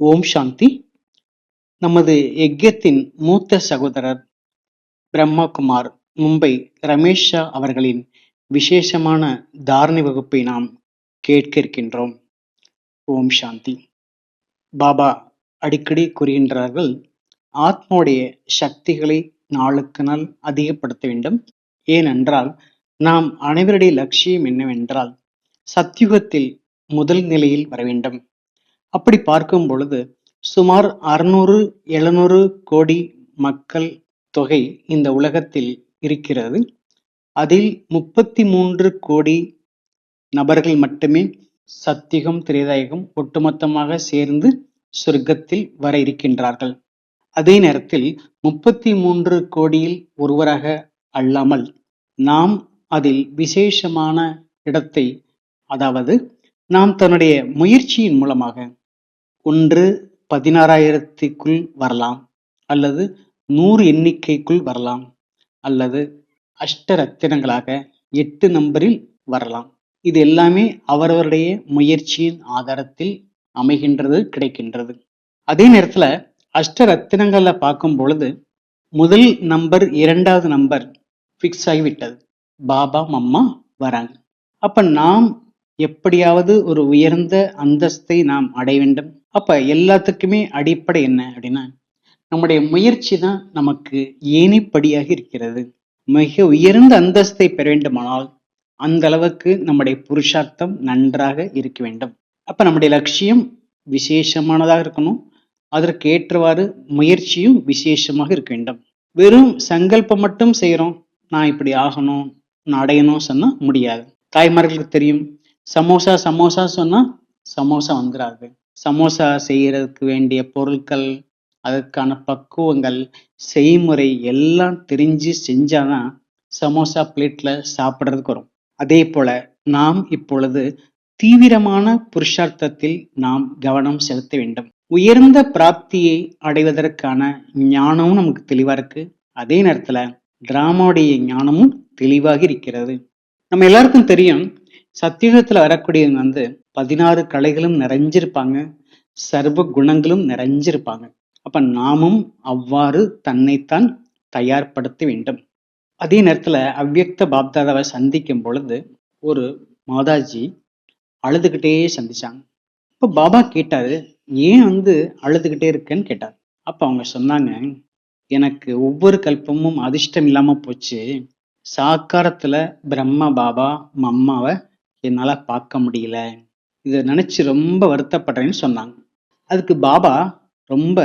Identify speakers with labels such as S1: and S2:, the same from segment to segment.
S1: ஓம் சாந்தி. நமது யக்ஞத்தின் மூத்த சகோதரர் பிரம்மகுமார் மும்பை ரமேஷ் ஷா அவர்களின் விசேஷமான தாரணை வகுப்பை நாம் கேட்க இருக்கின்றோம் ஓம் சாந்தி. பாபா அடிக்கடி கூறுகின்றார்கள் ஆத்மாவுடைய சக்திகளை நாளுக்கு நாள் அதிகப்படுத்த வேண்டும். ஏனென்றால் நாம் அனைவருடைய லட்சியம் என்னவென்றால் சத்யுகத்தில் முதல் நிலையில் வர வேண்டும். அப்படி பார்க்கும் பொழுது சுமார் அறுநூறு எழுநூறு கோடி மக்கள் தொகை இந்த உலகத்தில் இருக்கிறது. அதில் முப்பத்தி மூன்று கோடி நபர்கள் மட்டுமே சத்தியகம் திரேதாயகம் ஒட்டுமொத்தமாக சேர்ந்து சொர்க்கத்தில் வர இருக்கின்றார்கள். அதே நேரத்தில் முப்பத்தி மூன்று கோடியில் ஒருவராக அல்லாமல் நாம் அதில் விசேஷமான இடத்தை அதாவது நாம் தன்னுடைய முயற்சியின் மூலமாக ஒன்று பதினாறாயிரத்திற்குள் வரலாம் அல்லது நூறு எண்ணிக்கைக்குள் வரலாம் அல்லது அஷ்டரத்தினங்களாக எட்டு நம்பரில் வரலாம். இது எல்லாமே அவரவருடைய முயற்சியின் ஆதாரத்தில் அமைகின்றது கிடைக்கின்றது. அதே நேரத்தில் அஷ்டரத்தினங்கள்ல பார்க்கும் பொழுது முதல் நம்பர் இரண்டாவது நம்பர் ஃபிக்ஸ் ஆகிவிட்டது. பாபா மம்மா வராங்க. அப்ப நாம் எப்படியாவது ஒரு உயர்ந்த அந்தஸ்தை நாம் அடைய வேண்டும். அப்ப எல்லாத்துக்குமே அடிப்படை என்ன அப்படின்னா நம்முடைய முயற்சி தான் நமக்கு ஏனைப்படியாக இருக்கிறது. மிக உயர்ந்த அந்தஸ்தை பெற வேண்டுமானால் அந்த அளவுக்கு நம்முடைய புருஷார்த்தம் நன்றாக இருக்க வேண்டும். அப்ப நம்முடைய லட்சியம் விசேஷமானதாக இருக்கணும். அதற்கு ஏற்றவாறு முயற்சியும் விசேஷமாக இருக்க வேண்டும். வெறும் சங்கல்பம் மட்டும் செய்யறோம் நான் இப்படி ஆகணும் நான் அடையணும் சொன்னா முடியாது. தாய்மார்களுக்கு தெரியும் சமோசா சமோசா சொன்னா சமோசா வந்துடாது சமோசா செய்யறதுக்கு வேண்டிய பொருட்கள் அதற்கான பக்குவங்கள் செய்முறை எல்லாம் தெரிஞ்சு செஞ்சாதான் சமோசா பிளேட்ல சாப்பிட்றதுக்கு வரும். அதே போல நாம் இப்பொழுது தீவிரமான புருஷார்த்தத்தில் நாம் கவனம் செலுத்த வேண்டும். உயர்ந்த பிராப்தியை அடைவதற்கான ஞானமும் நமக்கு தெளிவா இருக்கு. அதே நேரத்துல டிராமாவுடைய ஞானமும் தெளிவாக இருக்கிறது. நம்ம எல்லாருக்கும் தெரியும் சத்தியுகத்துல வரக்கூடியவங்க வந்து பதினாறு கலைகளும் நிறைஞ்சிருப்பாங்க. சர்வ குணங்களும் நிறைஞ்சிருப்பாங்க. அப்ப நாமும் அவ்வாறு தன்னைத்தான் தயார்படுத்த வேண்டும். அதே நேரத்துல அவ்வியக்த பாப்தாதாவை சந்திக்கும் பொழுது ஒரு மாதாஜி அழுதுகிட்டே சந்திச்சாங்க. இப்போ பாபா கேட்டாரு ஏன் வந்து அழுதுகிட்டே இருக்கேன்னு? கேட்டார். அப்ப அவங்க சொன்னாங்க எனக்கு ஒவ்வொரு கல்பமும் அதிர்ஷ்டம் இல்லாம போச்சு. சாக்காரத்துல பிரம்ம பாபா மம்மாவை என்னால பார்க்க முடியல. இதை நினைச்சு ரொம்ப வருத்தப்படுறேன்னு சொன்னாங்க. அதுக்கு பாபா ரொம்ப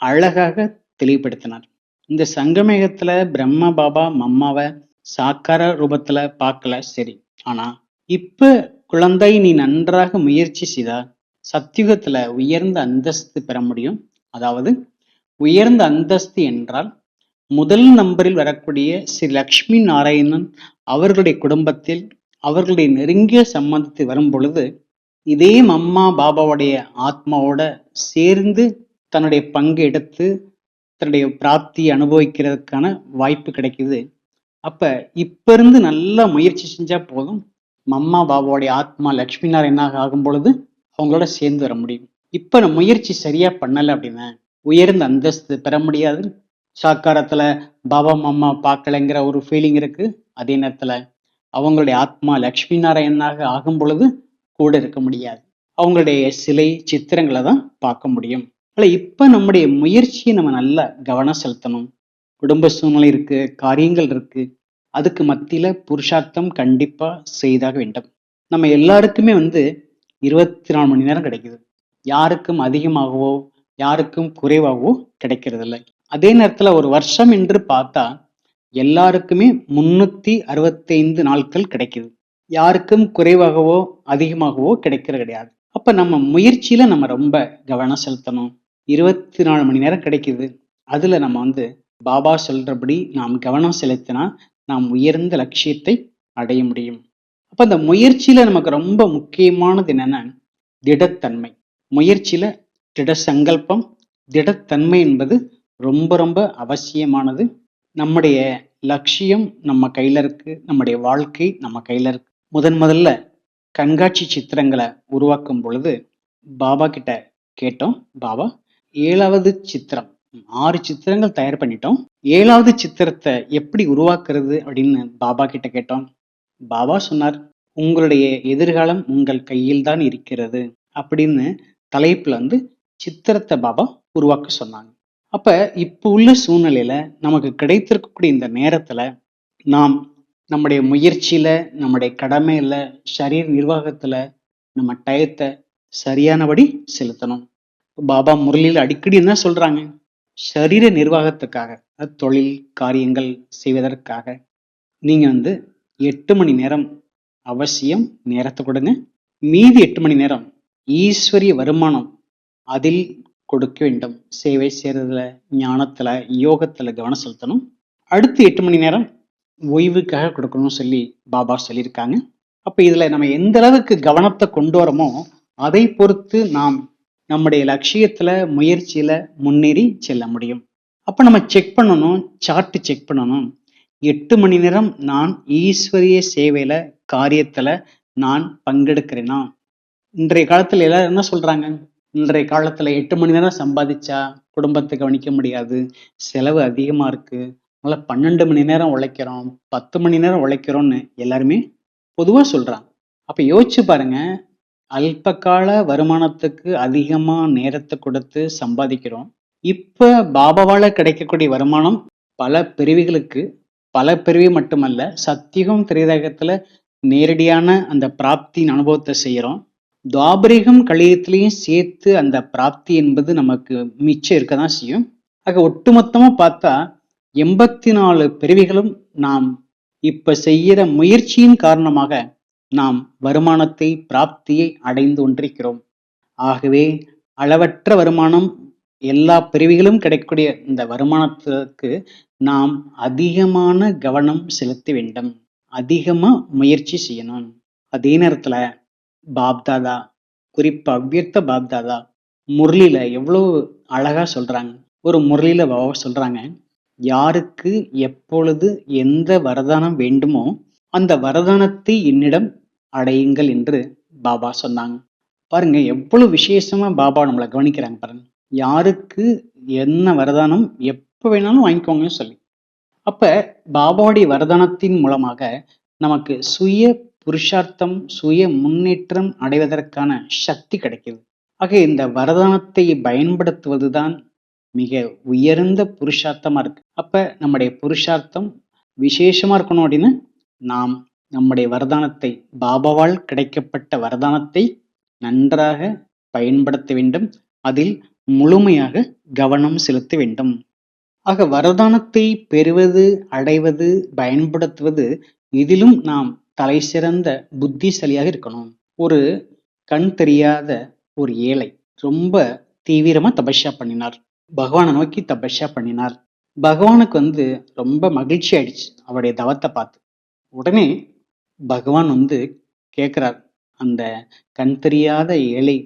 S1: அழகாக தெளிவுபடுத்தினார். இந்த சங்கமேகத்துல பிரம்ம பாபா மம்மாவை சாக்கார ரூபத்துல பார்க்கல சரி. ஆனா இப்ப குழந்தை நீ நன்றாக முயற்சி செய்தா சத்தியுகத்துல உயர்ந்த அந்தஸ்து பெற முடியும். அதாவது உயர்ந்த அந்தஸ்து என்றால் முதல் நம்பரில் வரக்கூடிய ஸ்ரீ லக்ஷ்மி நாராயணன் அவர்களுடைய குடும்பத்தில் அவர்களுடைய நெருங்கிய சம்பந்தத்தில் வரும் பொழுது இதே மம்மா பாபாவுடைய ஆத்மாவோட சேர்ந்து தன்னுடைய பங்கு எடுத்து தன்னுடைய பிராப்தியை அனுபவிக்கிறதுக்கான வாய்ப்பு கிடைக்குது. அப்ப இப்ப இருந்து நல்லா முயற்சி செஞ்சா போதும். மம்மா பாபாவுடைய ஆத்மா லக்ஷ்மி நாராயணாக ஆகும் பொழுது அவங்களோட சேர்ந்து வர முடியும். இப்ப நம்ம முயற்சி சரியா பண்ணல அப்படின்னா உயர்ந்த அந்தஸ்து பெற முடியாது. சாக்காரத்துல பாபா மம்மா பார்க்கலைங்கிற ஒரு ஃபீலிங் இருக்கு. அதே நேரத்துல அவங்களுடைய ஆத்மா லக்ஷ்மி நாராயணனாக ஆகும் பொழுது கூட இருக்க முடியாது. அவங்களுடைய சிலை சித்திரங்களை தான் பார்க்க முடியும். ஆனால் இப்ப நம்முடைய முயற்சியை நம்ம நல்லா கவனம் செலுத்தணும். குடும்ப சூழ்நிலை இருக்கு காரியங்கள் இருக்கு. அதுக்கு மத்தியில புருஷார்த்தம் கண்டிப்பா செய்தாக வேண்டும். நம்ம எல்லாருக்குமே வந்து இருபத்தி நாலு மணி நேரம் கிடைக்குது. யாருக்கும் அதிகமாகவோ யாருக்கும் குறைவாகவோ கிடைக்கிறது இல்லை அதே நேரத்துல ஒரு வருஷம் என்று பார்த்தா எல்லாருக்குமே முன்னூத்தி அறுபத்தைந்து நாட்கள் கிடைக்குது. யாருக்கும் குறைவாகவோ அதிகமாகவோ கிடைக்கிறது கிடையாது. அப்ப நம்ம முயற்சியில நம்ம ரொம்ப கவனம் செலுத்தணும். இருபத்தி நாலு மணி நேரம் கிடைக்குது. அதுல நம்ம வந்து பாபா சொல்றபடி நாம் கவனம் செலுத்தினா நாம் உயர்ந்த லட்சியத்தை அடைய முடியும். அப்ப அந்த முயற்சியில நமக்கு ரொம்ப முக்கியமானது என்னன்னா திடத்தன்மை. முயற்சியில திட சங்கல்பம் திடத்தன்மை என்பது ரொம்ப ரொம்ப அவசியமானது. நம்முடைய லட்சியம் நம்ம கையில இருக்கு. நம்முடைய வாழ்க்கை நம்ம கையில இருக்கு. முதன் முதல்ல கண்காட்சி சித்திரங்களை உருவாக்கும் பொழுது பாபா கிட்ட கேட்டோம். பாபா ஏழாவது சித்திரம். ஆறு சித்திரங்கள் தயார் பண்ணிட்டோம். ஏழாவது சித்திரத்தை எப்படி உருவாக்குறது அப்படின்னு பாபா கிட்ட கேட்டோம். பாபா சொன்னார் உங்களுடைய எதிர்காலம் உங்கள் கையில் தான் இருக்கிறது அப்படின்னு தலைப்புல வந்து சித்திரத்தை பாபா உருவாக்க சொன்னாங்க. அப்ப இப்போ உள்ள சூழ்நிலையில நமக்கு கிடைத்திருக்கக்கூடிய இந்த நேரத்துல நாம் நம்முடைய முயற்சியில நம்முடைய கடமையில சரீர நிர்வாகத்துல நம்ம டயத்தை சரியானபடி செலுத்தணும். பாபா முரளியில் அடிக்கடி என்ன சொல்றாங்க? சரீர நிர்வாகத்துக்காக தொழில் காரியங்கள் செய்வதற்காக நீங்க வந்து எட்டு மணி நேரம் அவசியம் நேரத்தை கொடுங்க. மீதி எட்டு மணி நேரம் ஈஸ்வரிய வருமானம் அதில் கொடுக்க வேண்டும். சேவை செய்யறதுல ஞானத்துல யோகத்துல கவனம் செலுத்தணும். அடுத்து எட்டு மணி நேரம் ஓய்வுக்காக கொடுக்கணும்னு சொல்லி பாபா சொல்லியிருக்காங்க. அப்ப இதுல நம்ம எந்த அளவுக்கு கவனத்தை கொண்டு வரோமோ அதை பொறுத்து நாம் நம்முடைய லட்சியத்துல முயற்சியில முன்னேறி செல்ல முடியும். அப்ப நம்ம செக் பண்ணணும் சார்ட் செக் பண்ணணும். எட்டு மணி நேரம் நான் ஈஸ்வரிய சேவையில காரியத்துல நான் பங்கெடுக்கிறேனா? இன்றைய காலத்துல எல்லாரும் என்ன சொல்றாங்க? இன்றைய காலத்துல எட்டு மணி நேரம் சம்பாதிச்சா குடும்பத்தை கவனிக்க முடியாது. செலவு அதிகமா இருக்கு. அதனால பன்னெண்டு மணி நேரம் உழைக்கிறோம் பத்து மணி நேரம் உழைக்கிறோம்னு எல்லாருமே பொதுவா சொல்றாங்க. அப்ப யோசிச்சு பாருங்க அல்பகால வருமானத்துக்கு அதிகமா நேரத்தை கொடுத்து சம்பாதிக்கிறோம். இப்ப பாபாவால கிடைக்கக்கூடிய வருமானம் பல பிரிவுகளுக்கு பல பிரிவு மட்டுமல்ல சத்தியகம் திரைதகத்துல நேரடியான அந்த பிராப்தியின் அனுபவத்தை செய்யறோம். துவாபரிகம் கலியத்திலையும் சேர்த்து அந்த பிராப்தி என்பது நமக்கு மிச்சம் இருக்க தான் செய்யும். ஆக ஒட்டுமொத்தமா பார்த்தா எண்பத்தி நாலு பிரிவிகளும் நாம் இப்ப செய்கிற முயற்சியின் காரணமாக நாம் வருமானத்தை பிராப்தியை அடைந்து கொண்டிருக்கிறோம். ஆகவே அளவற்ற வருமானம் எல்லா பிரிவுகளும் கிடைக்கக்கூடிய இந்த வருமானத்திற்கு நாம் அதிகமான கவனம் செலுத்த வேண்டும். அதிகமா முயற்சி செய்யணும். அதே நேரத்துல பாப்தாதா குறிப்பா அவ்வியர்த்த பாப்தாதா முரளியில எவ்வளவு அழகா சொல்றாங்க. ஒரு முரளியில பாபா சொல்றாங்க யாருக்கு எப்பொழுது எந்த வரதானம் வேண்டுமோ அந்த வரதானத்தை என்னிடம் அடையுங்கள் என்று பாபா சொன்னாங்க. பாருங்க எவ்வளவு விசேஷமா பாபா நம்மளை கவனிக்கிறாங்க பாருங்க. யாருக்கு என்ன வரதானம் எப்போ வேணாலும் வாங்கிக்கோங்கன்னு சொல்லி. அப்ப பாபாவுடைய வரதானத்தின் மூலமாக நமக்கு சுய புருஷார்த்தம் சுய முன்னேற்றம் அடைவதற்கான சக்தி கிடைக்குது ஆக இந்த வரதானத்தை பயன்படுத்துவதுதான் மிக உயர்ந்த புருஷார்த்தமா இருக்கு. அப்ப நம்முடைய புருஷார்த்தம் விசேஷமா இருக்கணும் அப்படின்னு நாம் நம்முடைய வரதானத்தை பாபாவால் கிடைக்கப்பட்ட வரதானத்தை நன்றாக பயன்படுத்த வேண்டும். அதில் முழுமையாக கவனம் செலுத்த வேண்டும். ஆக வரதானத்தை பெறுவது அடைவது பயன்படுத்துவது இதிலும் நாம் தலை சிறந்த புத்திசாலியாக இருக்கணும். ஒரு கண் தெரியாத ஒரு ஏழை ரொம்ப தீவிரமா தபஷா பண்ணினார். பகவானை நோக்கி தபஷா பண்ணினார். பகவானுக்கு வந்து ரொம்ப மகிழ்ச்சி ஆயிடுச்சு அவருடைய தவத்தை பார்த்து. உடனே பகவான் வந்து கேட்கிறார் அந்த கண் தெரியாத ஏழை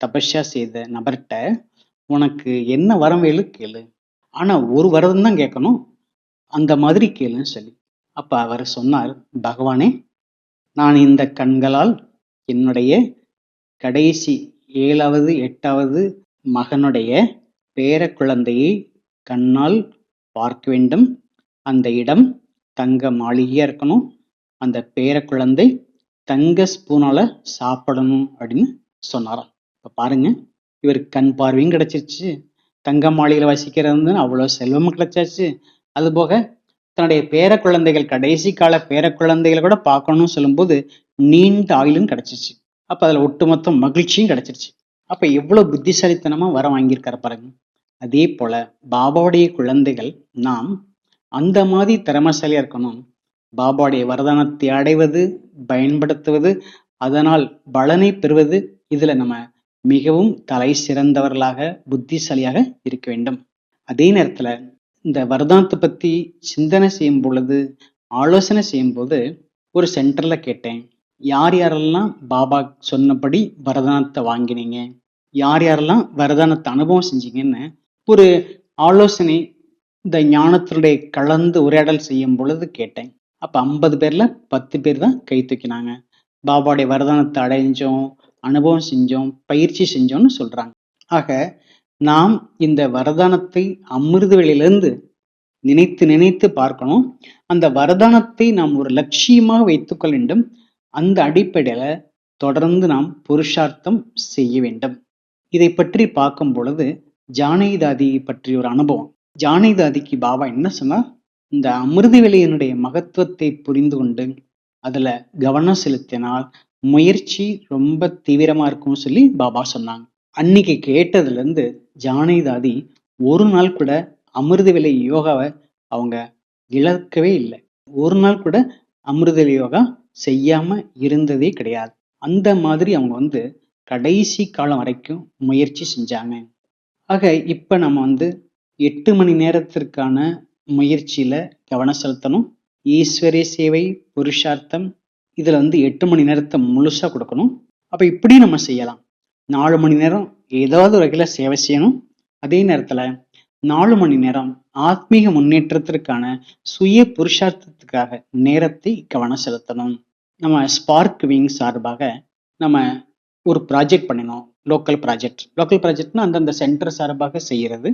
S1: தபஷா செய்த நபர்கிட்ட உனக்கு என்ன வரம் வேலு கேளு. ஆனா ஒரு வரதம் தான் கேட்கணும் அந்த மாதிரி கேளுன்னு சொல்லி. அப்ப அவர் சொன்னார் பகவானே நான் இந்த கண்களால் என்னுடைய கடைசி ஏழாவது எட்டாவது மகனுடைய பேரக்குழந்தையை கண்ணால் பார்க்க வேண்டும். அந்த இடம் தங்க மாளிகையா இருக்கணும். அந்த பேரக்குழந்தை தங்க ஸ்பூனால சாப்பிடணும் அப்படின்னு சொன்னாராம். இப்ப பாருங்க இவருக்கு கண் பார்வையும் கிடைச்சிருச்சு. தங்க மாளிகையில வசிக்கிறது அவ்வளவு செல்வமும் கிடைச்சாச்சு. அது போக தன்னுடைய பேர குழந்தைகள் கடைசி கால பேர குழந்தைகளை கூட பார்க்கணும்னு சொல்லும்போது நீண்ட ஆயுளும் கிடைச்சிச்சு அப்போ அதில் ஒட்டுமொத்த மகிழ்ச்சியும் கிடைச்சிருச்சு. அப்ப எவ்வளவு புத்திசாலித்தனமா வர வாங்கியிருக்காரு பாருங்க. அதே போல பாபாவுடைய குழந்தைகள் நாம் அந்த மாதிரி திறமசாலியா இருக்கணும். பாபாவுடைய வரதானத்தை அடைவது பயன்படுத்துவது அதனால் பலனை பெறுவது இதுல நம்ம மிகவும் தலை சிறந்தவர்களாக புத்திசாலியாக இருக்க வேண்டும். அதே நேரத்துல இந்த வரதானத்தை பத்தி சிந்தனை செய்யும் பொழுது ஆலோசனை செய்யும் போது ஒரு சென்டர்ல கேட்டேன். யார் யாரெல்லாம் பாபா சொன்னபடி வரதானத்தை வாங்கினீங்க? யார் யாரெல்லாம் வரதானத்தை அனுபவம் செஞ்சீங்கன்னு ஒரு ஆலோசனை இந்த ஞானத்தினுடைய கலந்து உரையாடல் செய்யும் பொழுது கேட்டேன். அப்ப ஐம்பது பேர்ல பத்து பேர் தான் கை தூக்கினாங்க. பாபாவுடைய வரதானத்தை அடைஞ்சோம் அனுபவம் செஞ்சோம் பயிற்சி செஞ்சோம்னு சொல்றாங்க. ஆக நாம் இந்த வரதானத்தை அமிர்த வேளையிலிருந்து நினைத்து நினைத்து பார்க்கணும். அந்த வரதானத்தை நாம் ஒரு லட்சியமாக வைத்துக்கொள்ள வேண்டும். அந்த அடிப்படையில தொடர்ந்து நாம் புருஷார்த்தம் செய்ய வேண்டும். இதை பற்றி பார்க்கும் பொழுது ஜானகிதாதி பற்றிய ஒரு அனுபவம். ஜானகிதாதிக்கு பாபா என்ன சொன்னா இந்த அமிர்த வேலையினுடைய மகத்துவத்தை புரிந்து கொண்டு அதுல கவனம் செலுத்தினால் முயற்சி ரொம்ப தீவிரமா இருக்கும்னு சொல்லி பாபா சொன்னாங்க. அன்னைக்கு கேட்டதுல இருந்து ஜானகிதாதி ஒரு நாள் கூட அமிர்த விலை யோகாவை அவங்க இழக்கவே இல்லை. ஒரு நாள் கூட அமிர்த விலை யோகா செய்யாம இருந்ததே கிடையாது. அந்த மாதிரி அவங்க வந்து கடைசி காலம் வரைக்கும் முயற்சி செஞ்சாங்க. ஆக இப்ப நம்ம வந்து எட்டு மணி நேரத்திற்கான முயற்சியில கவனம் செலுத்தணும். ஈஸ்வரிய சேவை புருஷார்த்தம் இதுல வந்து எட்டு மணி நேரத்தை முழுசா கொடுக்கணும். அப்ப இப்படி நம்ம செய்யலாம். நாலு மணி நேரம் ஏதாவது வகையில சேவை செய்யணும். அதே நேரத்துல நாலு மணி நேரம் ஆத்மீக முன்னேற்றத்திற்கான சுய புருஷார்த்தத்துக்காக நேரத்தை கவனம் செலுத்தணும். நம்ம ஸ்பார்க் விங் சார்பாக நம்ம ஒரு ப்ராஜெக்ட் பண்ணினோம் லோக்கல் ப்ராஜெக்ட் லோக்கல் ப்ராஜெக்ட்னா அந்தந்த சென்டர் சார்பாக செய்கிறது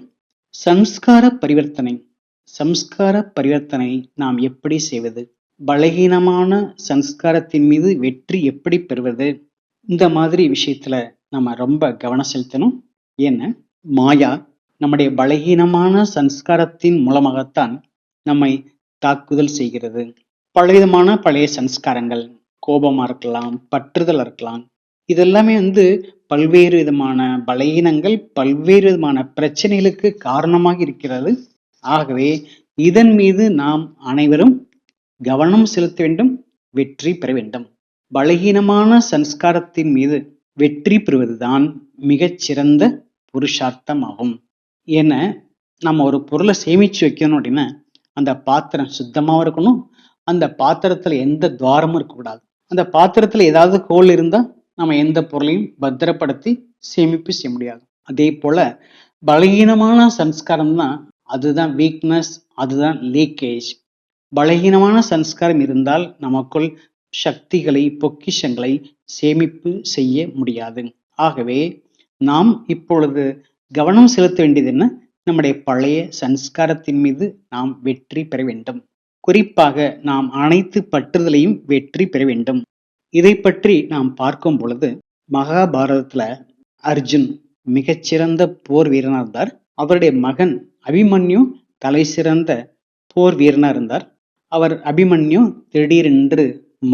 S1: சம்ஸ்கார பரிவர்த்தனை. சம்ஸ்கார பரிவர்த்தனை நாம் எப்படி செய்வது? பலகீனமான சம்ஸ்காரத்தின் மீது வெற்றி எப்படி பெறுவது? இந்த மாதிரி விஷயத்துல நம்ம ரொம்ப கவனம் செலுத்தணும். ஏன்னா மாயா நம்முடைய பலகீனமான சம்ஸ்காரத்தின் மூலமாகத்தான் நம்மை தாக்குதல் செய்கிறது. பலவிதமான பழைய சம்ஸ்காரங்கள் கோபமா இருக்கலாம் பற்றுதல் இருக்கலாம் இதெல்லாமே வந்து பல்வேறு விதமான பலகீனங்கள் பல்வேறு விதமான பிரச்சனைகளுக்கு காரணமாக இருக்கிறது. ஆகவே இதன் மீது நாம் அனைவரும் கவனம் செலுத்த வேண்டும் வெற்றி பெற வேண்டும். பலகீனமான சன்ஸ்காரத்தின் மீது வெற்றி பெறுவதுதான் மிகச் சிறந்த ஏன்னா நம்ம ஒரு பொருளை சேமிச்சு வைக்கணும் அப்படின்னா அந்த பாத்திரம் சுத்தமாகவும் இருக்கணும். அந்த பாத்திரத்துல எந்த துவாரமும் இருக்கக்கூடாது. அந்த பாத்திரத்துல ஏதாவது கோல் இருந்தா நம்ம எந்த பொருளையும் பத்திரப்படுத்தி சேமிப்பு செய்ய முடியாது. அதே போல பலகீனமான சன்ஸ்காரம் தான் அதுதான் வீக்னஸ் அதுதான் லீக்கேஜ் பலகீனமான சன்ஸ்காரம் இருந்தால் நமக்குள் சக்திகளை பொக்கிஷங்களை சேமிப்பு செய்ய முடியாது. ஆகவே நாம் இப்பொழுது கவனம் செலுத்த வேண்டியது என்ன? நம்முடைய பழைய சன்ஸ்காரத்தின் மீது நாம் வெற்றி பெற வேண்டும். குறிப்பாக நாம் அனைத்து பற்றுதலையும் வெற்றி பெற வேண்டும். இதை பற்றி நாம் பார்க்கும் பொழுது மகாபாரதத்துல அர்ஜுன் மிகச்சிறந்த போர் வீரனா இருந்தார். அவருடைய மகன் அபிமன்யு தலை சிறந்த போர் வீரனா இருந்தார். அவர் அபிமன்யு திடீரென்று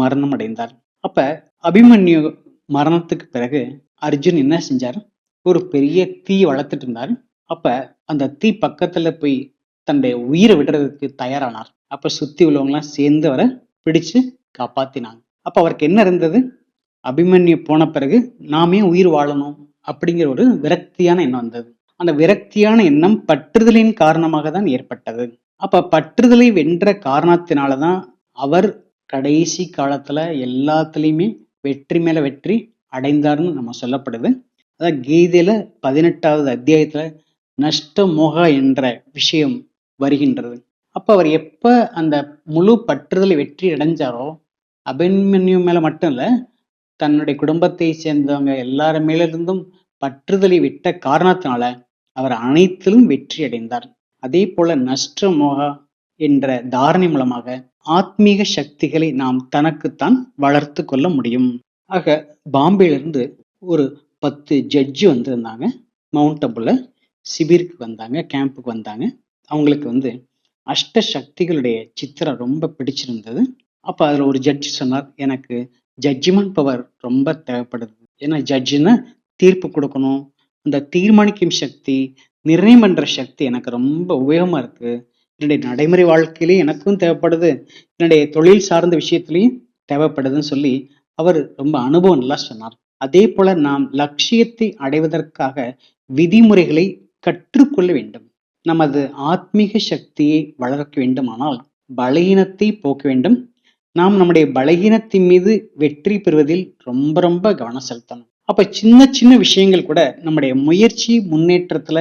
S1: மரணம் அடைந்தார். அப்ப அபிமன்யு மரணத்துக்கு பிறகு அர்ஜுன் என்ன செஞ்சார்? ஒரு பெரிய தீ வளர்த்துட்டு இருந்தார். அப்ப அந்த தீ பக்கத்துல போய் தன்னுடைய உயிரை விடுறதுக்கு தயாரானார். அப்ப சுத்தி உள்ளவங்க சேர்ந்து அவரை பிடிச்சு காப்பாத்தினாங்க. அப்ப அவருக்கு என்ன இருந்தது? அபிமன்யு போன பிறகு நாமே உயிர் வாழணும் அப்படிங்கிற ஒரு விரக்தியான எண்ணம் வந்தது. அந்த விரக்தியான எண்ணம் பற்றுதலின் காரணமாக தான் ஏற்பட்டது. அப்ப பற்றுதலை வென்ற காரணத்தினாலதான் அவர் கடைசி காலத்துல எல்லாத்துலேயுமே வெற்றி மேல வெற்றி அடைந்தார்னு நம்ம சொல்லப்படுது. அதான் கீதையில பதினெட்டாவது அத்தியாயத்துல நஷ்ட மோக என்ற விஷயம் வருகின்றது. அப்ப அவர் எப்ப அந்த முழு பற்றுதலை வெற்றி அடைஞ்சாரோ அபிமன்யு மேல மட்டும் இல்ல தன்னுடைய குடும்பத்தை சேர்ந்தவங்க எல்லார மேல இருந்தும் பற்றுதலை விட்ட காரணத்தினால அவர் அனைத்திலும் வெற்றி அடைந்தார். அதே போல நஷ்ட மோகா என்ற தாரணை மூலமாக ஆத்மீக சக்திகளை நாம் தனக்குத்தான் வளர்த்து கொள்ள முடியும். ஆக பாம்பேலிருந்து ஒரு பத்து ஜட்ஜு வந்திருந்தாங்க. மவுண்ட் அபுல சிபிருக்கு வந்தாங்க கேம்புக்கு வந்தாங்க. அவங்களுக்கு வந்து அஷ்ட சக்திகளுடைய சித்திரம் ரொம்ப பிடிச்சிருந்தது. அப்போ அதில் ஒரு ஜட்ஜி சொன்னார் எனக்கு ஜட்ஜ்மெண்ட் பவர் ரொம்ப தேவைப்படுது. ஏன்னா ஜட்ஜுன்னா தீர்ப்பு கொடுக்கணும். அந்த தீர்மானிக்கும் சக்தி நிர்ணயம் பண்ணுற சக்தி எனக்கு ரொம்ப உபயோகமாக இருக்குது என்னுடைய நடைமுறை வாழ்க்கையிலையும் எனக்கும் தேவைப்படுது. என்னுடைய தொழில் சார்ந்த விஷயத்துலையும் தேவைப்படுதுன்னு சொல்லி அவர் ரொம்ப அனுபவம் நல்லா சொன்னார். அதே போல நாம் லட்சியத்தை அடைவதற்காக விதிமுறைகளை கற்றுக்கொள்ள வேண்டும். நமது ஆத்மீக சக்தியை வளர்க்க வேண்டுமானால் பலகீனத்தை போக்க வேண்டும். நாம் நம்முடைய பலகீனத்தின் மீது வெற்றி பெறுவதில் ரொம்ப ரொம்ப கவனம் செலுத்தணும். அப்ப சின்ன சின்ன விஷயங்கள் கூட நம்முடைய முயற்சி முன்னேற்றத்துல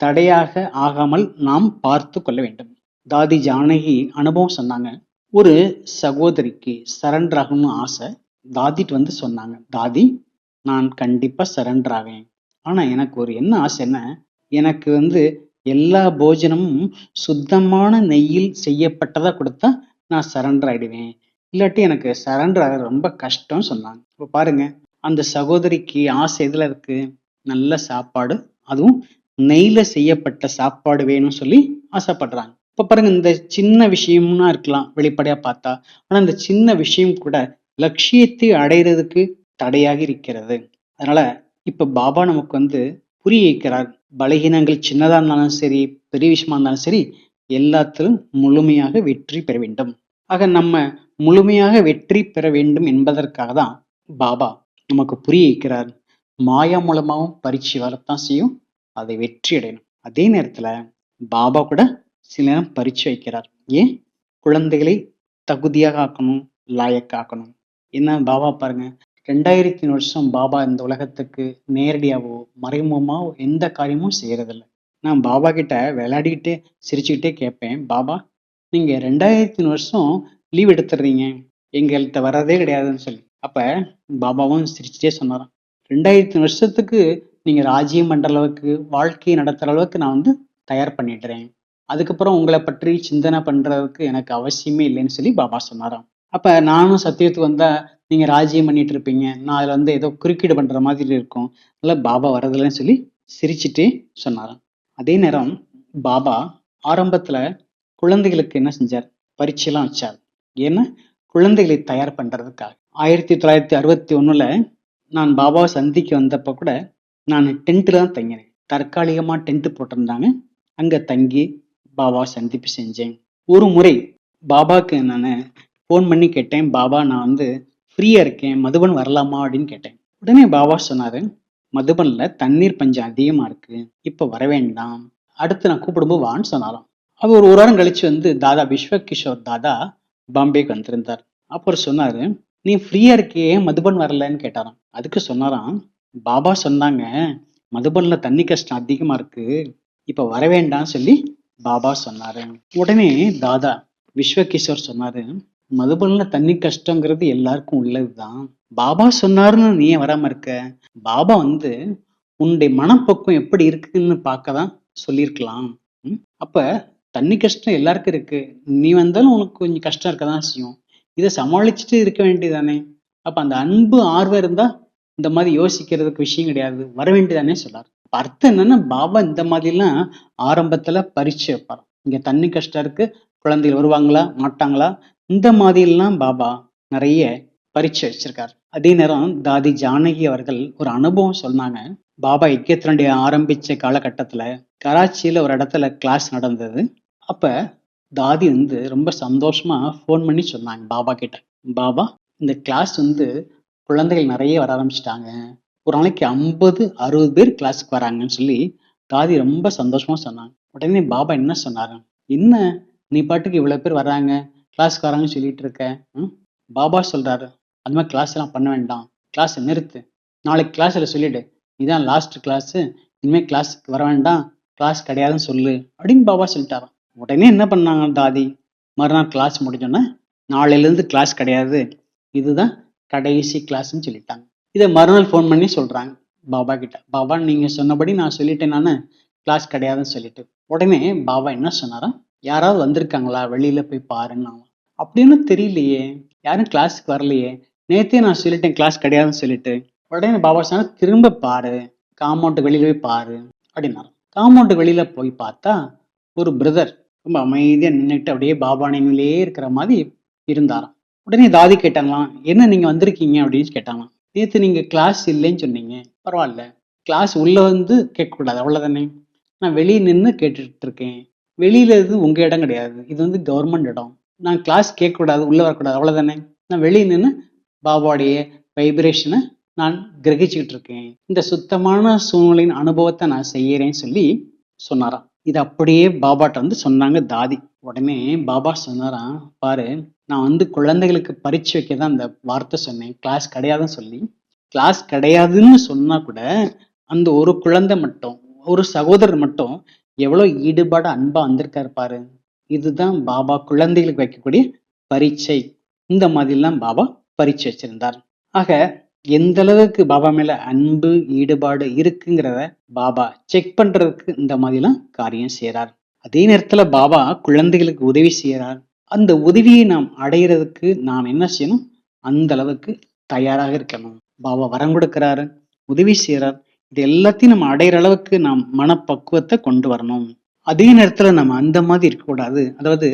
S1: தடையாக ஆகாமல் நாம் பார்த்து கொள்ள வேண்டும். தாதி ஜானகி அனுபவம் சொன்னாங்க. ஒரு சகோதரிக்கு சரண்டர் ஆகணும்னு ஆசை தாதிட்டு வந்து சொன்னாங்க. தாதி நான் கண்டிப்பா சரண்டர் ஆவேன். ஆனா எனக்கு ஒரு என்ன ஆசைன்னா எனக்கு வந்து எல்லா போஜனமும் சுத்தமான நெய்யில் செய்யப்பட்டதா கொடுத்தா நான் சரண்டர் ஆயிடுவேன். இல்லாட்டி எனக்கு சரண்டர் ஆக ரொம்ப கஷ்டம்னு சொன்னாங்க. இப்போ பாருங்க அந்த சகோதரிக்கு ஆசை எதுல இருக்கு? நல்ல சாப்பாடு அதுவும் நெய்ல செய்யப்பட்ட சாப்பாடு வேணும்னு சொல்லி ஆசைப்படுறாங்க. இப்ப பாருங்க இந்த சின்ன விஷயம்னா இருக்கலாம் வெளிப்படையா பார்த்தா. ஆனா இந்த சின்ன விஷயம் கூட லட்சியத்தை அடைகிறதுக்கு தடையாக இருக்கிறது. அதனால இப்ப பாபா நமக்கு வந்து புரிய வைக்கிறார் பலகீனங்கள் சின்னதா இருந்தாலும் சரி பெரிய விஷயமா இருந்தாலும் சரி எல்லாத்திலும் முழுமையாக வெற்றி பெற வேண்டும். ஆக நம்ம முழுமையாக வெற்றி பெற வேண்டும் என்பதற்காக தான் பாபா நமக்கு புரிய வைக்கிறார் மாயா மூலமாகவும் பரீட்சை வரத்தான் செய்யும். அதை வெற்றி அடையணும். அதே நேரத்துல பாபா கூட சில நேரம் பரீட்சை வைக்கிறார். ஏன்? குழந்தைகளை தகுதியாக ஆக்கணும் லாயக்காக்கணும். என்ன பாபா பாருங்க ரெண்டாயிரத்தி வருஷம் பாபா இந்த உலகத்துக்கு நேரடியாவோ மறைமுகமாவோ எந்த காரியமும் செய்யறதில்ல. நான் பாபா கிட்ட விளையாடிக்கிட்டே சிரிச்சுக்கிட்டே கேட்பேன் பாபா நீங்க ரெண்டாயிரத்தி வருஷம் லீவ் எடுத்துடுறீங்க. எங்கள்கிட்ட வர்றதே கிடையாதுன்னு சொல்லி. அப்ப பாபாவும் சிரிச்சுட்டே சொன்னாராம். ரெண்டாயிரத்தி வருஷத்துக்கு நீங்க ராஜ்யம் பண்ற அளவுக்கு வாழ்க்கையை நடத்துற அளவுக்கு நான் வந்து தயார் பண்ணிடுறேன். அதுக்கப்புறம் உங்களை பற்றி சிந்தனை பண்றதுக்கு எனக்கு அவசியமே இல்லைன்னு சொல்லி பாபா சொன்னாராம். அப்ப நானும் சத்தியத்துக்கு வந்தா நீங்க ராஜ்யம் பண்ணிட்டு இருப்பீங்க. நான் அதுல வந்து ஏதோ குறுக்கீடு பண்ற மாதிரி இருக்கும். அதனால பாபா வரதில்லைன்னு சொல்லி சிரிச்சுட்டு சொன்னாராம். அதே நேரம் பாபா ஆரம்பத்துல குழந்தைகளுக்கு என்ன செஞ்சார்? பரீட்சையெல்லாம் வச்சார். ஏன்னா குழந்தைகளை தயார் பண்றதுக்காக. ஆயிரத்தி தொள்ளாயிரத்தி அறுபத்தி ஒண்ணுல நான் பாபாவை சந்திக்க வந்தப்ப கூட நான் டென்ட்ல தான் தங்கினேன். தற்காலிகமா டென்ட் போட்டிருந்தாங்க. அங்க தங்கி பாபாவை சந்திப்பு செஞ்சேன். ஒரு முறை பாபாக்கு நான் ஃபோன் பண்ணி கேட்டேன் பாபா நான் வந்து ஃப்ரீயாக இருக்கேன் மதுபன் வரலாமா? அப்படின்னு கேட்டேன். உடனே பாபா சொன்னார் மதுபனில் தண்ணீர் பஞ்சம் அதிகமாக இருக்கு இப்போ வர வேண்டாம். அடுத்து நான் கூப்பிடும்போது வான்னு சொன்னாலும் அவர் ஒரு ஒரு வாரம் கழிச்சு வந்து தாதா விஸ்வகிஷோர் தாதா பாம்பேக்கு வந்திருந்தார். அப்புறம் சொன்னார் நீ ஃப்ரீயாக இருக்கே மதுபன் வரலன்னு கேட்டாராம். அதுக்கு சொன்னாராம் பாபா சொன்னாங்க மதுபனில் தண்ணி கஷ்டம் அதிகமாக இருக்கு இப்போ வர வேண்டாம்னு சொல்லி பாபா சொன்னார். உடனே தாதா விஸ்வகிஷோர் சொன்னார் மதுபன்ல தண்ணி கஷ்டங்கிறது எல்லாருக்கும் உள்ளதுதான். பாபா சொன்னாருன்னு நீ ஏன் வராம இருக்க? பாபா வந்து உன்னுடைய மனப்பக்குவம் எப்படி இருக்குன்னு பார்க்க தான் சொல்லியிருக்கலாம் அப்ப தண்ணி கஷ்டம் எல்லாருக்கும் இருக்கு. நீ வந்தாலும் உனக்கு கொஞ்சம் கஷ்டம் இருக்க தான் செய்யும். இதை சமாளிச்சுட்டு இருக்க வேண்டியதானே அப்ப அந்த அன்பு ஆர்வம் இருந்தா இந்த மாதிரி யோசிக்கிறதுக்கு விஷயம் கிடையாது. வர வேண்டியதானே சொல்லார் அர்த்தம் என்னன்னா பாபா இந்த மாதிரிலாம் ஆரம்பத்துல பறிச்சு வைப்பார் இங்க தண்ணி கஷ்டம் இருக்கு குழந்தைகள் வருவாங்களா மாட்டாங்களா? இந்த மாதிரிலாம் பாபா நிறைய பரீட்சை வச்சிருக்காரு. அதே நேரம் தாதி ஜானகி அவர்கள் ஒரு அனுபவம் சொன்னாங்க. பாபா இக்கத்திரண்டி ஆரம்பிச்ச காலகட்டத்துல கராச்சியில ஒரு இடத்துல கிளாஸ் நடந்தது. அப்ப தாதி வந்து ரொம்ப சந்தோஷமா ஃபோன் பண்ணி சொன்னாங்க பாபா கிட்ட. பாபா இந்த கிளாஸ் வந்து குழந்தைகள் நிறைய வர ஆரம்பிச்சிட்டாங்க. ஒரு நாளைக்கு ஐம்பது அறுபது பேர் கிளாஸுக்கு வராங்கன்னு சொல்லி தாதி ரொம்ப சந்தோஷமா சொன்னாங்க. உடனே பாபா என்ன சொன்னாரு? என்ன? நீ பாட்டுக்கு இவ்வளவு பேர் வர்றாங்க. கிளாஸ்க்கு வராங்கன்னு சொல்லிட்டு இருக்க பாபா சொல்றாரு. அது மாதிரி கிளாஸ் எல்லாம் பண்ண வேண்டாம். கிளாஸ் நிறுத்து. நாளைக்கு கிளாஸ்ல சொல்லிடு. இதான் லாஸ்ட் கிளாஸ் இனிமேல் கிளாஸுக்கு வர வேண்டாம். கிளாஸ் கிடையாதுன்னு சொல்லு. அப்படின்னு பாபா சொல்லிட்டாராம் உடனே என்ன பண்ணாங்க தாதி? மறுநாள் கிளாஸ் முடிஞ்சோன்னே நாளையிலேருந்து கிளாஸ் கிடையாது. இதுதான் கடைசி கிளாஸ்ன்னு சொல்லிட்டாங்க. இதை மறுநாள் ஃபோன் பண்ணி சொல்கிறாங்க பாபா கிட்ட. பாபா நீங்கள் சொன்னபடி நான் சொல்லிட்டேன் நான். கிளாஸ் கிடையாதுன்னு சொல்லிட்டு. உடனே பாபா என்ன சொன்னாரா? யாராவது வந்திருக்காங்களா? வெளியில போய் பாருன்னா அப்படின்னு தெரியலையே. யாரும் கிளாஸுக்கு வரலையே. நேத்தே நான் சொல்லிட்டேன் கிளாஸ் கிடையாதுன்னு சொல்லிட்டு. உடனே பாபா சொன்னா திரும்ப பாரு. காம்பவுண்டு வெளியில போய் பாரு. அப்படின்னாரு. காம்பவுண்டு வெளியில போய் பார்த்தா ஒரு பிரதர் ரொம்ப அமைதியா நின்றுட்டு அப்படியே பாபா நினைவிலே இருக்கிற மாதிரி இருந்தாராம். உடனே தாதி கேட்டாங்களாம் என்ன நீங்க வந்திருக்கீங்க? அப்படின்னு கேட்டாங்களாம். நேத்து நீங்க கிளாஸ் இல்லைன்னு சொன்னீங்க. பரவாயில்ல. கிளாஸ் உள்ள வந்து கேட்கக்கூடாது. அவ்வளவுதானே. நான் வெளியே நின்று கேட்டுட்டு இருக்கேன். வெளியில இது உங்க இடம் கிடையாது. இது வந்து கவர்மெண்ட் இடம். நான் கிளாஸ் கேட்கக்கூடாது உள்ள வரக்கூடாது அவ்வளவுதானே? நான் வெளியே நின்று பாபாவுடைய வைப்ரேஷனை நான் கிரகிச்சுக்கிட்டு இருக்கேன். இந்த சுத்தமான சூழ்நிலையின் அனுபவத்தை நான் செய்யறேன்னு சொல்லி சொன்னாராம். இது அப்படியே பாபாட்ட வந்து சொன்னாங்க தாதி. உடனே பாபா சொன்னாராம் பாரு நான் வந்து குழந்தைகளுக்கு பரீட்சை வைக்க தான் அந்த வார்த்தை சொன்னேன். கிளாஸ் கிடையாதுன்னு சொல்லி. கிளாஸ் கிடையாதுன்னு சொன்னா கூட அந்த ஒரு குழந்தை மட்டும் ஒரு சகோதரர் மட்டும் எவ்வளவு ஈடுபாடு அன்பா வந்திருக்காரு பாரு. இதுதான் பாபா குழந்தைகளுக்கு வைக்கக்கூடிய பரீட்சை. இந்த மாதிரிலாம் பாபா பரீட்சை வச்சிருந்தார். ஆக எந்த அளவுக்கு பாபா மேல அன்பு ஈடுபாடு இருக்குங்கிறத பாபா செக் பண்றதுக்கு இந்த மாதிரிலாம் காரியம் செய்யறார் அதே நேரத்துல பாபா குழந்தைகளுக்கு உதவி செய்யறார் அந்த உதவியை நாம் அடையிறதுக்கு நாம் என்ன செய்யணும்? அந்த அளவுக்கு தயாராக இருக்கணும். பாபா வரம் கொடுக்கிறாரு உதவி செய்யறார் இது எல்லாத்தையும் நம்ம அடையிற அளவுக்கு நாம் மனப்பக்குவத்தை கொண்டு வரணும். அதே நேரத்துல நம்ம அந்த மாதிரி இருக்கக்கூடாது. அதாவது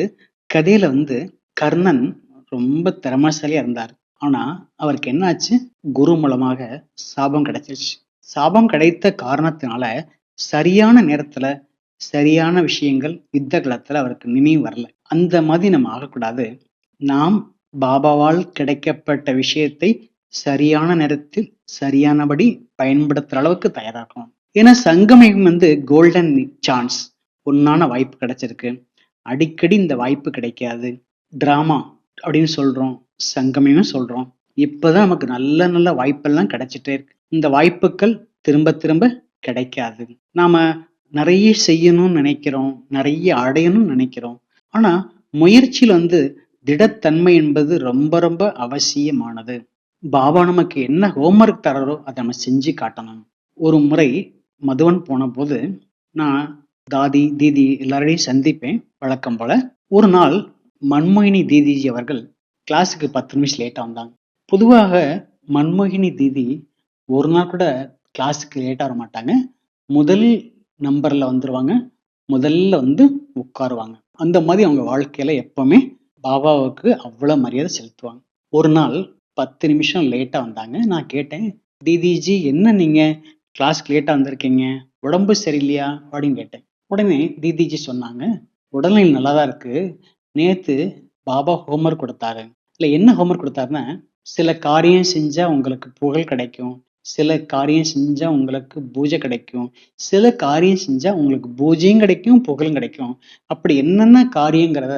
S1: கதையில வந்து கர்ணன் ரொம்ப திறமைசாலியா இருந்தார். ஆனா அவருக்கு என்ன ஆச்சு குரு மூலமாக சாபம் கிடைச்சிருச்சு. சாபம் கிடைத்த காரணத்தினால சரியான நேரத்துல சரியான விஷயங்கள் யுத்த காலத்துல அவருக்கு நினைவு வரல. அந்த மாதிரி நம்ம ஆகக்கூடாது. நாம் பாபாவால் கிடைக்கப்பட்ட விஷயத்தை சரியான நேரத்தில் சரியானபடி பயன்படுத்துற அளவுக்கு தயாராகணும் ஏன்னா சங்கமயம் வந்து கோல்டன் சான்ஸ் பொன்னான வாய்ப்பு கிடைச்சிருக்கு. அடிக்கடி இந்த வாய்ப்பு கிடைக்காது. டிராமா அப்படின்னு சொல்றோம் சங்கமயம் சொல்றோம். இப்பதான் நமக்கு நல்ல நல்ல வாய்ப்பெல்லாம் கிடைச்சிட்டே இருக்கு. இந்த வாய்ப்புகள் திரும்ப திரும்ப கிடைக்காது. நாம நிறைய செய்யணும்னு நினைக்கிறோம் நிறைய அடையணும்னு நினைக்கிறோம். ஆனா முயற்சியில் வந்து திடத்தன்மை என்பது ரொம்ப ரொம்ப அவசியமானது. பாபா நமக்கு என்ன ஹோம்ஒர்க் தராரோ அதை நம்ம செஞ்சு காட்டணும். ஒரு முறை மதுவன் போன போது நான் தாதி தீதி எல்லாரையும் சந்திப்பேன் வழக்கம் போல. ஒரு நாள் மன்மோகினி தீதிஜி அவர்கள் கிளாஸுக்கு பத்து நிமிஷம் லேட்டாக வந்தாங்க. பொதுவாக மன்மோகினி தீதி ஒரு நாள் கூட கிளாஸுக்கு லேட்டாக வர மாட்டாங்க. முதல் நம்பரில் வந்துடுவாங்க முதல்ல வந்து உட்காருவாங்க. அந்த மாதிரி அவங்க வாழ்க்கையில் எப்பவுமே பாபாவுக்கு அவ்வளோ மரியாதை செலுத்துவாங்க. ஒரு நாள் பத்து நிமிஷம் லேட்டா வந்தாங்க. நான் கேட்டேன் தீதிஜி என்ன நீங்க? கிளாஸ்க்கு லேட்டா வந்திருக்கீங்க. உடம்பு சரியில்லையா? அப்படின்னு கேட்டேன். உடனே தீதிஜி சொன்னாங்க உடல்நிலை நல்லா தான் இருக்கு. நேத்து பாபா ஹோம்ஒர்க் கொடுத்தாரு. இல்ல என்ன ஹோம்ஒர்க் கொடுத்தாருன்னா சில காரியம் செஞ்சா உங்களுக்கு புகழ் கிடைக்கும். சில காரியம் செஞ்சா உங்களுக்கு பூஜை கிடைக்கும். சில காரியம் செஞ்சா உங்களுக்கு பூஜையும் கிடைக்கும் புகழும் கிடைக்கும். அப்படி என்னென்ன காரியங்கிறத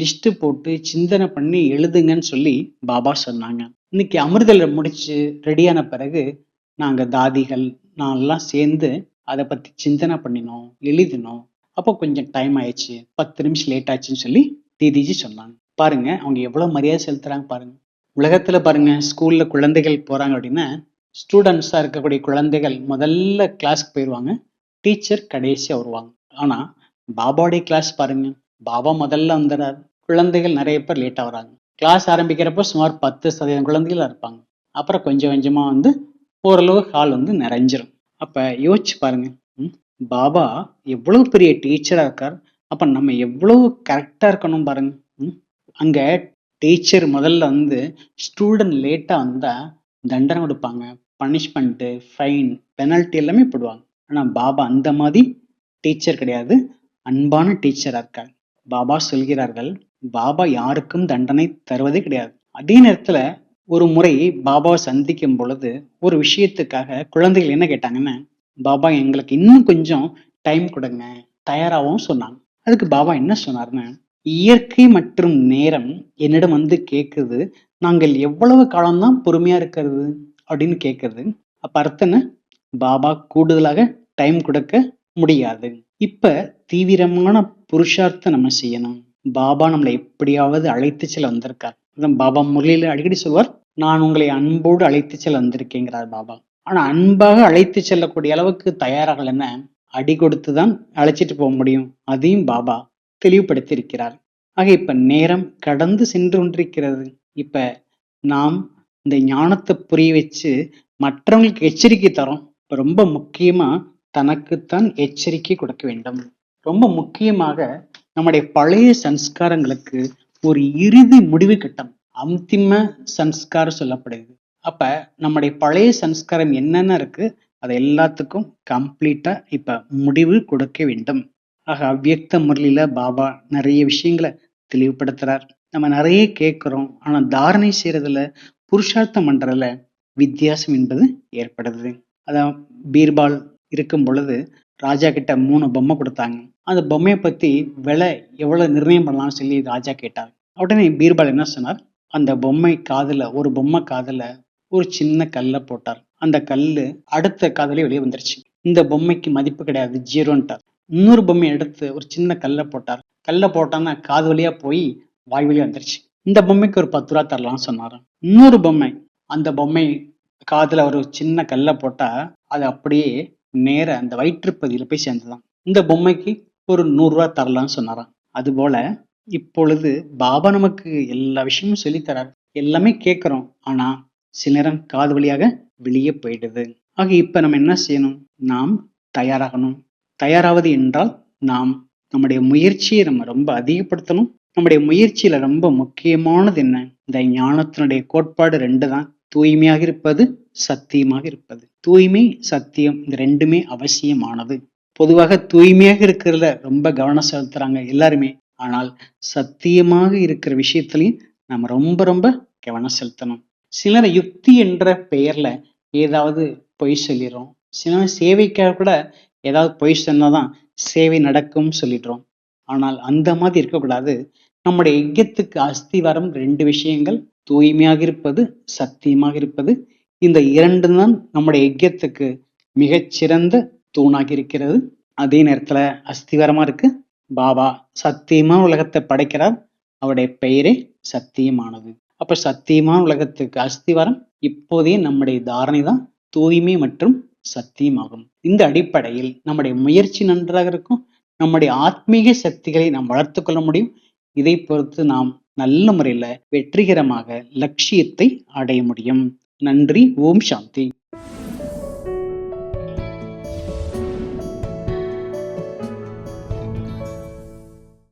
S1: லிஸ்ட் போட்டு சிந்தனை பண்ணி எழுதுங்கன்னு சொல்லி பாபா சொன்னாங்க. இன்னைக்கு அமிர்தல முடிச்சு ரெடியான பிறகு நாங்க தாதிகள் நான்லாம் சேர்ந்து அதை பத்தி சிந்தனை பண்ணினோம் எழுதினோம். அப்போ கொஞ்சம் டைம் ஆயிடுச்சு. பத்து நிமிஷம் லேட் ஆச்சுன்னு சொல்லி தீதிஜி சொன்னாங்க. பாருங்க அவங்க எவ்வளவு மரியாதை செலுத்துறாங்க பாருங்க. உலகத்துல பாருங்க ஸ்கூல்ல குழந்தைகள் போறாங்க அப்படின்னா ஸ்டூடெண்ட்ஸா இருக்கக்கூடிய குழந்தைகள் முதல்ல கிளாஸ்க்கு போயிடுவாங்க டீச்சர் கடைசியா வருவாங்க. ஆனா பாபாவுடைய கிளாஸ் பாருங்க பாபா முதல்ல வந்துடுறாரு குழந்தைகள் நிறைய பேர் லேட்டாக வராங்க. கிளாஸ் ஆரம்பிக்கிறப்போ சுமார் பத்து சதவீதம் குழந்தைகள் இருப்பாங்க. அப்புறம் கொஞ்சம் கொஞ்சமாக வந்து ஓரளவு ஹால் வந்து நிறைஞ்சிரும். அப்போ யோசிச்சு பாருங்க. ம், பாபா எவ்வளவு பெரிய டீச்சராக இருக்கார். அப்போ நம்ம எவ்வளவு கரெக்டாக இருக்கணும் பாருங்க. அங்கே டீச்சர் முதல்ல வந்து ஸ்டூடெண்ட் லேட்டாக வந்தால் தண்டனை கொடுப்பாங்க. பனிஷ்மெண்ட்டு ஃபைன் பெனல்ட்டி எல்லாமே போடுவாங்க. ஆனால் பாபா அந்த மாதிரி டீச்சர் கிடையாது. அன்பான டீச்சராக இருக்கார். பாபா சொல்கிறார்கள் பாபா யாருக்கும் தண்டனை தருவதே கிடையாது. அதே நேரத்துல ஒரு முறை பாபாவை சந்திக்கும் பொழுது ஒரு விஷயத்துக்காக குழந்தைகள் என்ன கேட்டாங்கன்னா பாபா எங்களுக்கு இன்னும் கொஞ்சம் டைம் கொடுங்க தயாராகவும் சொன்னாங்க. அதுக்கு பாபா என்ன சொன்னாருன்னா இயற்கை மற்றும் நேரம் என்னிடம் வந்து கேட்குது. நாங்கள் எவ்வளவு காலம்தான் பொறுமையா இருக்கிறது? அப்படின்னு கேட்குறது. அப்ப அர்த்தம் பாபா கூடுதலாக டைம் கொடுக்க முடியாது. இப்ப தீவிரமான புருஷார்த்தம் நம்ம செய்யணும். பாபா நம்மளை எப்படியாவது அழைத்து செல்ல வந்திருக்கார். பாபா முரளியில அடிக்கடி சொல்வார் நான் உங்களை அன்போடு அழைத்து செல்ல வந்திருக்கேங்கிறார் பாபா. ஆனா அன்பாக அழைத்து செல்லக்கூடிய அளவுக்கு தயாராகலைன்னா அடி கொடுத்துதான் அழைச்சிட்டு போக முடியும். அதையும் பாபா தெளிவுபடுத்தி இருக்கிறார் ஆக இப்ப நேரம் கடந்து சென்று கொண்டிருக்கிறது. இப்ப நாம் இந்த ஞானத்தை புரிய வச்சு மற்றவங்களுக்கு எச்சரிக்கை தரோம். இப்ப ரொம்ப முக்கியமா தனக்குத்தான் எச்சரிக்கை கொடுக்க வேண்டும். ரொம்ப முக்கியமாக நம்முடைய பழைய சன்ஸ்காரங்களுக்கு ஒரு இறுதி முடிவு கட்டம் அந்திம சன்ஸ்காரம் சொல்லப்படுது. அப்ப நம்முடைய பழைய சன்ஸ்காரம் என்னென்ன இருக்கு? அது எல்லாத்துக்கும் கம்ப்ளீட்டா இப்ப முடிவு கொடுக்க வேண்டும். ஆக அவ்வியக்த முரளியில பாபா நிறைய விஷயங்களை தெளிவுபடுத்துறார். நம்ம நிறைய கேட்கிறோம். ஆனா தாரணை செய்யறதுல புருஷார்த்தம் பண்றதுல வித்தியாசம் என்பது ஏற்படுது. அதான் பீர்பால் இருக்கும் பொழுது ராஜா கிட்ட மூணு பொம்மை கொடுத்தாங்க. அந்த பொம்மையை பத்தி விலை எவ்வளவு நிர்ணயம் பண்ணலாம்னு சொல்லி ராஜா கேட்டார். உடனே பீர்பால் என்ன சொன்னார்? அந்த பொம்மை காதுல ஒரு பொம்மை காதுல ஒரு சின்ன கல்லை போட்டார். அந்த கல்லு அடுத்த காதலே வெளியே வந்துருச்சு. இந்த பொம்மைக்கு மதிப்பு கிடையாது ஜீரோன்ட்டார். இன்னொரு பொம்மையை எடுத்து ஒரு சின்ன கல்லை போட்டார். கல்லை போட்டான்னா காது வழியா போய் வாய் வழியா வந்துருச்சு. இந்த பொம்மைக்கு ஒரு பத்து ரூபா தரலாம்னு சொன்னாரு. இன்னொரு பொம்மை அந்த பொம்மை காதுல ஒரு சின்ன கல்லை போட்டா அது அப்படியே நேர அந்த வயிற்றுப்பகுதியில போய் சேர்ந்ததான் இந்த பொம்மைக்கு ஒரு நூறு தரலாம்னு சொன்னாராம். அதுபோல இப்பொழுது பாபா நமக்கு எல்லா விஷயமும் சொல்லித்தரார். எல்லாமே கேட்குறோம். ஆனா சில நேரம் காது வழியாக வெளியே போயிடுது. ஆக இப்ப நம்ம என்ன செய்யணும்? நாம் தயாராகணும். தயாராவது என்றால் நாம் நம்முடைய முயற்சியை நம்ம ரொம்ப அதிகப்படுத்தணும். நம்முடைய முயற்சியில ரொம்ப முக்கியமானது என்ன? இந்த ஞானத்தினுடைய கோட்பாடு ரெண்டு தான். தூய்மையாக இருப்பது சத்தியமாக இருப்பது தூய்மை சத்தியம் இந்த ரெண்டுமே அவசியமானது. பொதுவாக தூய்மையாக இருக்கிறதுல ரொம்ப கவனம் செலுத்துறாங்க எல்லாருமே. ஆனால் சத்தியமாக இருக்கிற விஷயத்திலையும் நம்ம ரொம்ப ரொம்ப கவனம் செலுத்தணும். சிலர் யுக்தி என்ற பெயர்ல ஏதாவது பொய் சொல்லிடுறோம். சில சேவைக்காக கூட ஏதாவது பொய் சொன்னாதான் சேவை நடக்கும் சொல்லிடுறோம். ஆனால் அந்த மாதிரி இருக்கக்கூடாது. நம்முடைய யஜ்யத்துக்கு அஸ்திவாரம் ரெண்டு விஷயங்கள் தூய்மையாக இருப்பது சத்தியமாக இருப்பது இந்த இரண்டு தான் நம்முடைய யஜ்யத்துக்கு மிகச்சிறந்த தூணாக இருக்கிறது அதே நேரத்துல அஸ்திகரமா இருக்கு. பாபா சத்தியமான உலகத்தை படைக்கிறார். அவருடைய பெயரே சத்தியமானது. அப்ப சத்தியமான உலகத்துக்கு அஸ்திவாரம் இப்போதே நம்முடைய தாரணை தான் தூய்மை மற்றும் சத்தியமாகும். இந்த அடிப்படையில் நம்முடைய முயற்சி நன்றாக இருக்கும். நம்முடைய ஆத்மீக சக்திகளை நாம் வளர்த்து கொள்ள முடியும். இதை பொறுத்து நாம் நல்ல முறையில வெற்றிகரமாக லட்சியத்தை அடைய முடியும். நன்றி ஓம் சாந்தி.